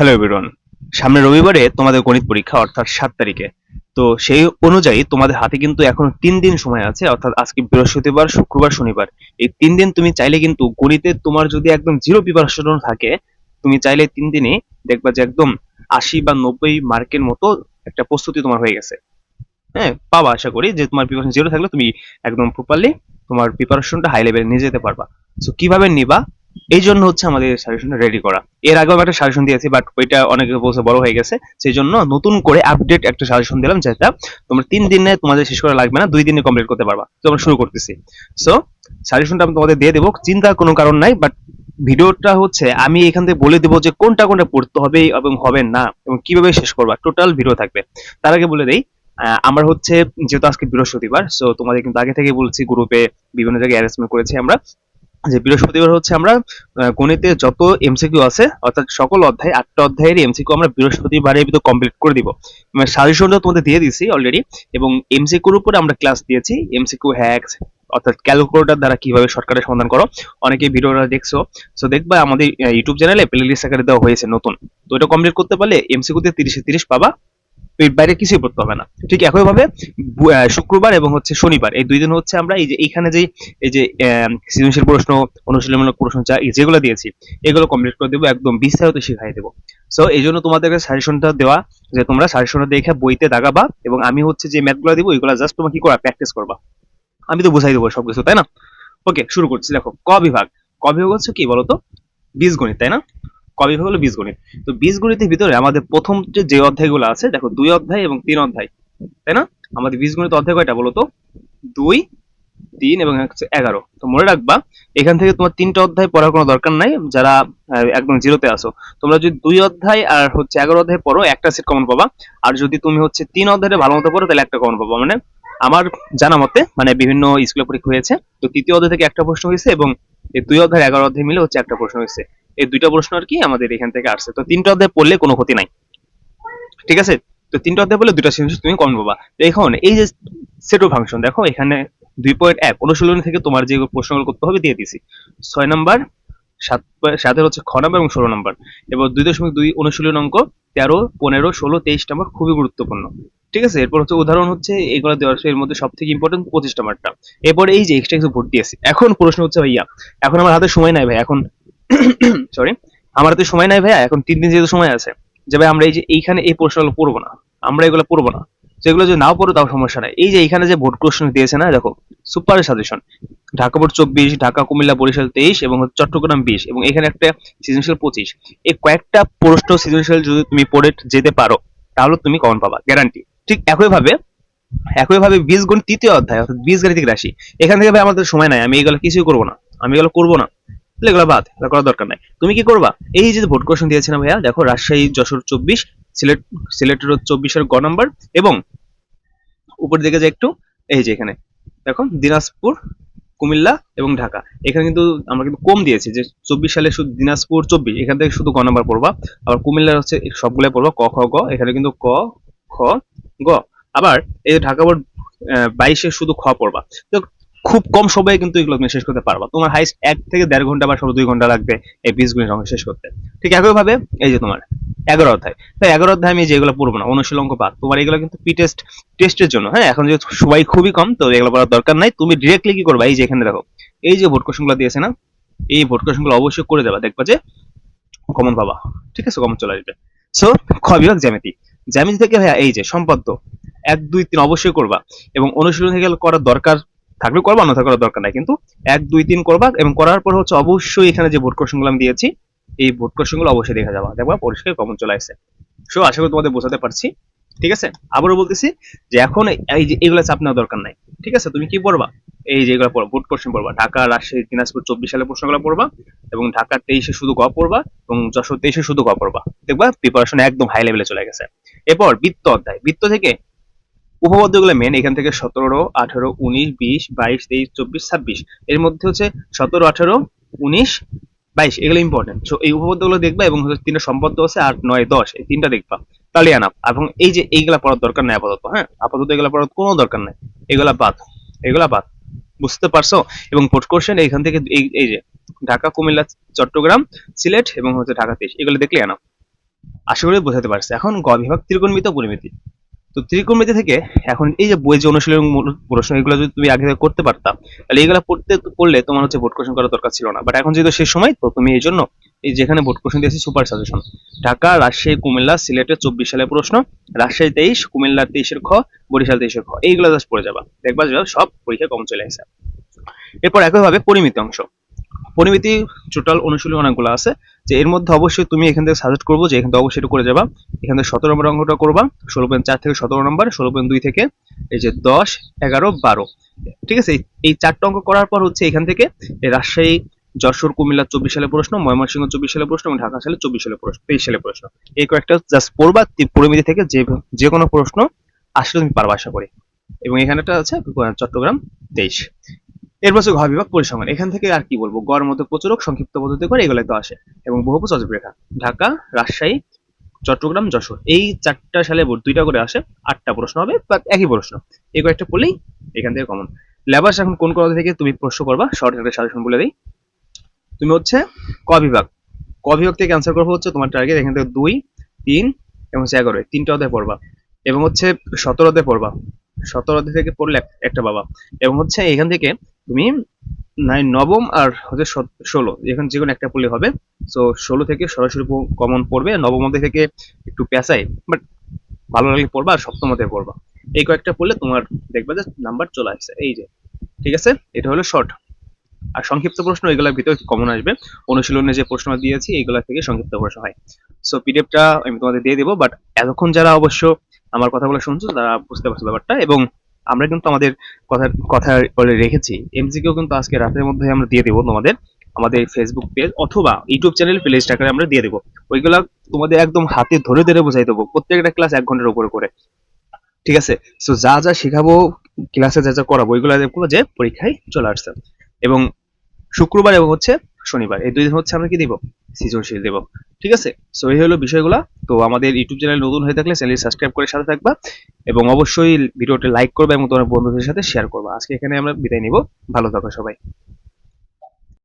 Hello everyone সামনে রবিবারে তোমাদের গণিত পরীক্ষা, অর্থাৎ সাত তারিখে। তো সেই অনুযায়ী তোমাদের হাতে কিন্তু এখন তিন দিন সময় আছে, অর্থাৎ আজকে বৃহস্পতিবার, শুক্রবার, শনিবার। এই তিন দিন তুমি চাইলে কিন্তু গণিতে তোমার যদি একদম জিরো প্রিপারেশন থাকে, তুমি চাইলে তিন দিনে দেখবা যে একদম আশি বা নব্বই মার্কের মতো একটা প্রস্তুতি তোমার হয়ে গেছে। হ্যাঁ পাবা আশা করি যে তোমার প্রিপারেশন জিরো থাকলে তুমি একদম প্রপারলি তোমার প্রিপারেশনটা হাই লেভেলে নিয়ে যেতে পারবা। সো কীভাবে নিবা? এই জন্য হচ্ছে আমাদের সাজেশনটা রেডি করা। এর আগেও একটা সাজেশন দিয়েছি বাট ওইটা অনেক বছর বড় হয়ে গেছে। সেই জন্য নতুন করে আপডেট একটা সাজেশন দিলাম, যেটা তোমরা তিন দিনে তোমাদের শেষ করা লাগবে না, দুই দিনে কমপ্লিট করতে পারবা। তো আমরা শুরু করতেছি। সো সাজেশনটা আমি তোমাদের দিয়ে দেবো, চিন্তার কোনো কারণ নাই বাট ভিডিওটা হচ্ছে আমি এখান থেকে বলে দেবো যে কোনটা কোনটা পড়তে হবে এবং হবে না, এবং কীভাবে শেষ করবা টোটাল ভিডিও থাকবে। তার আগে বলে দেই আমরা হচ্ছে, যেহেতু আজকে বৃহস্পতিবার সো তোমাদের কিন্তু আগে থেকে বলছি গ্রুপে বিভিন্ন জায়গায় অ্যারেঞ্জমেন্ট করেছি আমরা। যে বৃহস্পতিবার হচ্ছে আমরা গণিতে যত এমসিকিউ আছে, অর্থাৎ সকল অধ্যায়, আটটা অধ্যায়ের এমসিকিউ আমরা বৃহস্পতিবারের ভিতর কমপ্লিট করে দিব। সাজেশনটা তোমাদের দিয়ে দিছি অলরেডি এবং এমসিকিউর উপরে আমরা ক্লাস দিয়েছি। এমসিকিউ হ্যাক্স অর্থাৎ ক্যালকুলেটর দ্বারা কীভাবে শর্টকাটে সমাধান করো। অনেকে ভিডিওটা দেখছ। সো দেখবা আমাদের ইউটিউব চ্যানেলে প্লেলিস্ট আকারে দেওয়া হয়েছে নতুন। তো এটা কমপ্লিট করতে পারলে এমসিকিউতে তিরিশে তিরিশ পাবা। এর বাইরে কিছুই পড়তে হবে না। ঠিক একইভাবে বু- আহ, শুক্রবার এবং হচ্ছে শনিবার এই দুই দিন হচ্ছে আমরা এই যে এইখানে যে এই যে সৃজনশীল প্রশ্ন অনুশীলনমূলক প্রশ্ন যা যেগুলো দিয়েছি এগুলো কমপ্লিট করে দেবো একদম বিস্তারিত শিখাই দেবো। সো এই জন্য তোমাদেরকে সাজেশনটা দেওয়া যে তোমরা সাজেশনটা দেখে বইতে দাগাবা এবং আমি হচ্ছে যে ম্যাথগুলো দিব ওইগুলো জাস্ট তোমার কি করা প্র্যাকটিস করবা। আমি তো বুঝাই দেবো সবকিছু তাই না? ওকে শুরু করছি। দেখো ক বিভাগ? ক বিভাগ হচ্ছে কি বলতো? বীজগণিত তাই না? ক বিভাগ হলো বীজগণিত। তো বীজগণিতের ভিতরে আমাদের প্রথম যে অধ্যায়গুলো আছে, দেখো দুই অধ্যায় এবং তিন অধ্যায়, তাই না? আমাদের বীজগণিত অধ্যায় কয়টা বলো তো? দুই, তিন এবং হচ্ছে এগারো। তো মনে রাখবা, এখান থেকে তোমার তিনটা অধ্যায় পড়ার কোনো দরকার নাই, যারা একদম জিরোতে আসো তোমরা যদি দুই অধ্যায় আর হচ্ছে এগারো অধ্যায় পড়ো, একটা সেট কমন পাবা। আর যদি তুমি হচ্ছে তিন অধ্যায়ে ভালো মতো পড়ো, তাহলে একটা কমন পাবা। মানে আমার জানা মতে মানে বিভিন্ন স্কুলে পরীক্ষা হয়েছে, তো তৃতীয় অধ্যায় থেকে একটা প্রশ্ন হয়েছে এবং দুই অধ্যায় এগারো অধ্যায় মিলে হচ্ছে একটা প্রশ্ন হয়েছে। এই দুইটা প্রশ্ন আর কি আমাদের এখান থেকে আসছে। তো তিনটা অধ্যায় পড়লে কোনো ক্ষতি নাই। ঠিক আছে? তো তিনটা অধ্যায় বলে দুটা সেন্টেন্স তুমি কমন পাবা। তো এখন এই যে সেটো ফাংশন দেখো এখানে দুই পয়েন্ট এক অনুশীলনী থেকে তোমার যে প্রশ্নগুলো করতে হবে দিয়ে দিছি। ছয় নাম্বার সাত সাতের হচ্ছে খ নাম্বার এবং ষোলো নাম্বার। এবার দুই দশমিক দুই অনুশীলন অঙ্ক তেরো পনেরো ষোলো তেইশ নাম্বার খুবই গুরুত্বপূর্ণ। ঠিক আছে? এরপর হচ্ছে উদাহরণ হচ্ছে এগুলো দেওয়ার আছে, এর মধ্যে সব থেকে ইম্পর্টেন্ট পঁচিশ নাম্বারটা এরপর এই যে এক্সট্রা কিছু ভর্তি আছে। এখন প্রশ্ন হচ্ছে ভাইয়া এখন আমার হাতে সময় নাই ভাই এখন সরি আমার হাতে সময় নাই ভাইয়া, এখন তিন দিন যেহেতু সময় আছে। যে ভাই, আমরা এই যে এইখানে এই প্রশ্নগুলো পড়ব না, আমরা এগুলো পড়ব না। যেগুলো যদি নাও পড়ো তাও সমস্যা নাই। এই যে এইখানে যে ভোট কোশ্চেন দিয়েছে না, দেখো সুপার সাজেশন ঢাকা বোর্ড চব্বিশ, ঢাকা, কুমিল্লা, বরিশাল তেইশ এবং চট্টগ্রাম বিশ এবং এখানে একটা সৃজনশীল পঁচিশ। এই কয়েকটা প্রশ্ন সৃজনশীল যদি তুমি পড়ে যেতে পারো, তাহলে তুমি কমন পাবা গ্যারান্টি ঠিক একইভাবে একইভাবে গুণ তৃতীয় অধ্যায়, অর্থাৎ বীজগাণিতিক রাশি, এখান থেকে ভাই আমাদের সময় নাই, আমি এগুলো কিছুই করব না, আমি এগুলো করব না। এগুলো বাদ, এগুলো করার দরকার নাই। তুমি কি করবা? এই যে ভোট কোশ্চেন দিয়েছিলাম ভাইয়া, দেখো রাজশাহী, যশোর চব্বিশ, সিলেট, সিলেটের চব্বিশের গ নাম্বার এবং উপর দিকে যে একটু, এই যে এখানে। দেখো, দিনাজপুর, কুমিল্লা এবং ঢাকা। এখানে কিন্তু আমরা কিন্তু কম দিয়েছি, যে চব্বিশ সালে শুধু দিনাজপুর চব্বিশ, এখান থেকে শুধু ক নাম্বার পড়বা। আবার কুমিল্লার হচ্ছে সবগুলো পড়বা, ক, খ, গ, এখানে কিন্তু ক, খ, গ। আবার এই ঢাকা বোর্ড বাইশে শুধু খ পড়বা। খুব কম সময়ে কিন্তু এগুলো তুমি শেষ করতে পারবা। তোমার হাইস্ট এক থেকে দেড় ঘণ্টা বা ষোলো দুই ঘণ্টা লাগবে এই গুণের অঙ্ক শেষ করতে। ঠিক একইভাবে এই যে তোমার এগারো অধ্যায়। এগারো অধ্যায় আমি যেগুলো পড়ব না অনুশীল অঙ্ক বাদ, তোমার এগুলো কিন্তু পি টেস্ট টেস্টের জন্য। হ্যাঁ এখন যেহেতু সবাই খুবই কম, তো এগুলো পড়ার দরকার নাই। তুমি ডিরেক্টলি কি করবা? এই যে এখানে দেখো, এই যে ভোট কোশ্চেনগুলো দিয়েছে না, এই ভোট কোশ্চেনগুলো অবশ্যই করে দেবা দেখবা যে কমন পাবা। ঠিক আছে কমন চলে আসবে। সো খ বিভাগ জ্যামিতি। জ্যামিতি থেকে ভাইয়া এই যে সম্পাদ্য, এক, দুই, তিন অবশ্যই করবা। এবং অনুশীলন থেকে করার দরকার থাকলে করবা না করার দরকার নাই। কিন্তু এক, দুই, তিন করবা এবং করার পর হচ্ছে অবশ্যই এখানে যে ভোট কোশ্চেনগুলো আমি দিয়েছি, এই ভোট কোশ্চেনগুলো অবশ্যই দেখা যাবা। দেখবা, পরিষ্কার কমন চলে আসছে। সো আশা করি তোমাদের বোঝাতে পারছি। ঠিক আছে? আবারও বলতেছি যে এখন এই যে এগুলো চাপ নেওয়ার দরকার নাই। ঠিক আছে? তুমি কি পড়বা? এই যে এগুলো পড়বা ভোট কোশ্চেন পড়বা। ঢাকা, রাজশাহী, দিনাজপুর চব্বিশ সালের প্রশ্নগুলো পড়বা এবং ঢাকা তেইশে শুধু গ পড়বা এবং যশোর তেইশে শুধু গ পড়বা। দেখবা প্রিপারেশন একদম হাই লেভেলে চলে গেছে। এরপর বৃত্ত অধ্যায়। বৃত্ত থেকে উপপাদ্যগুলো মেন এখান থেকে সতেরো, আঠারো, উনিশ, বিশ, বাইশ, তেইশ, চব্বিশ, ছাব্বিশ। এর মধ্যে হচ্ছে সতেরো, আঠারো, উনিশ, বাইশ। এগুলো ইম্পর্টেন্ট সো এই উপপাদ্যগুলো দেখবা এবং তিনটা সম্পদ্য আছে, আট, নয়, দশ। এই তিনটা দেখবা। তাহলে আনাপ এবং এই যে এইগুলা পড়ার দরকার নাই আপাতত হ্যাঁ? আপাতত এগুলা পড়ার কোনো দরকার নাই। এগুলা বাদ। এগুলা বাদ। বুঝতে পারছ? এবং ভোট কোশ্চেন এইখান থেকে এই যে ঢাকা, কুমিল্লা, চট্টগ্রাম, সিলেট এবং হচ্ছে ঢাকা, তেইশ। এগুলো দেখলে আনাপ আশা করি বোঝাতে পারছে। এখন গ বিভাগ ত্রিকোণমিতি পরিমিতি। তো ত্রিকোণমিতি থেকে এখন এই যে বই যে অনুশীলন প্রশ্ন, এগুলো যদি তুমি আগে করতে পারতাম তাহলে এগুলো পড়তে পড়লে তোমার হচ্ছে বোর্ড কোশ্চেন করার দরকার ছিল না। বাট এখন যেহেতু শেষ সময়, তো তুমি এই জন্য এই যেখানে বোর্ড কোশ্চেন দিয়েছি সুপার সাজেশন ঢাকা, রাজশাহী, কুমিল্লা, সিলেটের চব্বিশ সালের প্রশ্ন, রাজশাহী তেইশ কুমিল্লা তেইশের খ, বরিশাল তেইশের খ, এইগুলো জাস্ট পড়ে যাবা। দেখবা যে সব পরীক্ষায় কম চলে আসে এরপর একইভাবে পরিমিতি অংশ। পরিমিতি টোটাল অনুশীলন অনেকগুলো আছে। যে এর মধ্যে অবশ্যই তুমি এখান থেকে সাজেস্ট করব যে এখান থেকে অবশ্যই এটা করে যাবা। এখান থেকে সতেরো নম্বর অঙ্কটা করবা, ষোলো পয়েন্ট চার থেকে সতেরো নম্বর, ষোলো পয়েন্ট দুই থেকে এই যে দশ, এগারো, বারো। ঠিক আছে? এই- চারটা অঙ্ক করার পর হচ্ছে এখান থেকে রাজশাহী, যশোর কুমিল্লা চব্বিশ সালে প্রশ্ন, ময়মনসিংহ চব্বিশ সালের প্রশ্ন এবং ঢাকা সালে চব্বিশ সালে প্রশ্ন, তেইশ সালে প্রশ্ন। এই কয়েকটা জাস্ট পড়বা পরিমিতি থেকে যে যে কোনো প্রশ্ন আসলে তুমি পারবা, আশা করি। এবং এখানে একটা আছে, চট্টগ্রাম, তেইশ। এরপর হচ্ছে ঘ বিভাগ পরিসংখ্যান। এখান থেকে আর কি বলব? গড় মতো প্রচুরক সংক্ষিপ্ত পদ্ধতি করে এগুলো তো আসে। এবং বহুপদ অজীব রেখা। ঢাকা, রাজশাহী, চট্টগ্রাম, যশোর। এই চারটা সালে দুইটা করে আসে। আটটা প্রশ্ন হবে, বা একই প্রশ্ন। এই কয়েকটা পড়লেই এখান থেকে কমন লেবাস এখন কোন কোন থেকে তুমি প্রশ্ন করবা? শর্ট একটা সাজেশন বলে দিই। তুমি হচ্ছে ক বিভাগ। ক বিভাগ থেকে অ্যান্সার করব হচ্ছে তোমার টার্গেট এখান থেকে দুই, তিন এবং হচ্ছে এগারো। তিনটা অধ্যায় পড়বা। এবং হচ্ছে সতেরো অধ্যায় পড়বা। সতেরো অধ্যায় থেকে পড়লে একটা বাবা এবং হচ্ছে এখান থেকে তুমি নাই নবম আর হচ্ছে ষোলো, এখানে যে কোনো একটা পড়লে হবে। তো ষোলো থেকে সরাসরি কমন পড়বে, নবম অধ্যায় থেকে একটু পেঁচাই বাট ভালো লাগলে পড়বা আর সপ্তম অধ্যায় পড়বা। এই কয়েকটা পড়লে তোমার দেখবা যে নাম্বার চলে আসছে। এই যে, ঠিক আছে? এটা হলো শর্ট আর সংক্ষিপ্ত প্রশ্ন, এগুলোর ভিতরে কমন আসবে। অনুশীলনে যে প্রশ্ন দিয়েছি, এইগুলা থেকে সংক্ষিপ্ত প্রশ্ন হয়। সো পিডিএফটা আমি তোমাদের দিয়ে দেবো বাট এতক্ষণ যারা অবশ্য আমার কথাগুলো শুনছো, তারা বুঝতে পারছ ব্যাপারটা। এবং আমরা কিন্তু আমাদের কথা কথা বলে রেখেছি। এমসিকেও কিন্তু আজকে রাতের মধ্যে আমরা দিয়ে দেবো তোমাদের, আমাদের ফেসবুক পেজ অথবা ইউটিউব চ্যানেল প্লে লিস্ট আমরা দিয়ে দেবো। ওইগুলা তোমাদের একদম হাতে ধরে ধরে বোঝাই দেবো, প্রত্যেকটা ক্লাস এক ঘণ্টার উপরে করে। ঠিক আছে? সো যা যা শেখাবো ক্লাসে যা যা করাবো, ওইগুলো যে পরীক্ষায় চলে আসছে। এবং শুক্রবার এবং হচ্ছে শনিবার। এই দুই দিন হচ্ছে আমরা কি দিব? সৃজনশীল দেব। ঠিক আছে? সো এই হলো বিষয়গুলো। তো আমাদের ইউটিউব চ্যানেল নতুন হয়ে থাকলে চ্যানেল সাবস্ক্রাইব করে সাথে থাকবা এবং অবশ্যই ভিডিওটি লাইক করবে এবং তোমার বন্ধুদের সাথে শেয়ার করবা। আজকে এখানে আমরা বিদায় নিব। ভালো থাকো সবাই।